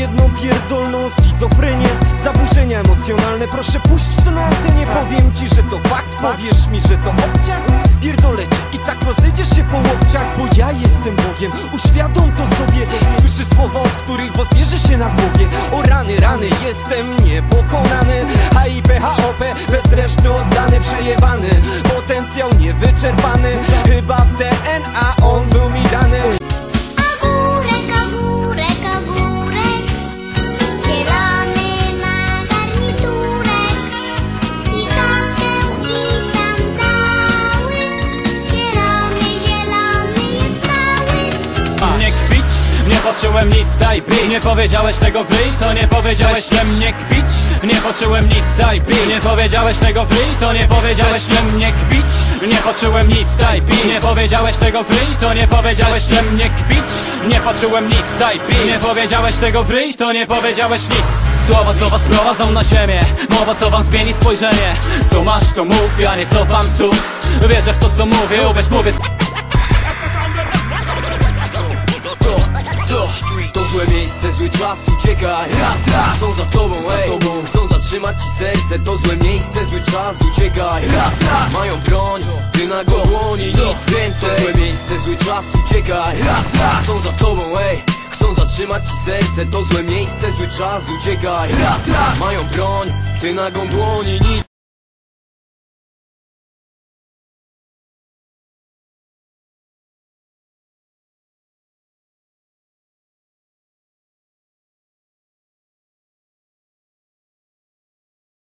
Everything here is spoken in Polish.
jedną pierdolną schizofrenię Zaburzenia emocjonalne, proszę puść to na antenie Powiem ci, że to fakt, powiesz mi, że to obciach? Pierdolę cię i tak rozejdziesz się po łokciach Bo ja jestem Bogiem, uświadom to sobie. Słyszysz słowa, od których jeży się na głowie. O rany, rany, jestem niepokonany. HIP, HOP, bez reszty oddany, przejebany. Potencjał niewyczerpany. Chyba w DNA on był mi dany poczułem nic, daj pi Nie powiedziałeś tego wyj, to nie powiedziałeś we mnie kpić. Nie poczułem nic, daj pi Nie powiedziałeś tego wyj, to nie powiedziałeś mnie kpić. Nie poczułem nic, daj pi Nie powiedziałeś tego wyj, to nie powiedziałeś mnie kpić. Nie poczułem nic, daj pi Nie powiedziałeś tego wyj, to nie powiedziałeś nic. Słowa co was prowadzą na ziemię Mowa co wam zmieni spojrzenie. Co masz to mów, ja nie cofam słów. Wierzę w to co mówię, uwierz mówię to, złe miejsce, zły czas, uciekaj. Raz, raz, chcą za tobą, ej. Chcą zatrzymać ci serce, to złe miejsce, zły czas, uciekaj. Raz, raz, mają broń, ty na go dłoni, nic więcej. To złe miejsce, zły czas, uciekaj. Raz, raz, chcą za tobą, ej. Chcą zatrzymać ci serce, to złe miejsce, zły czas, uciekaj. Raz, raz, mają broń, ty na dłoni, nic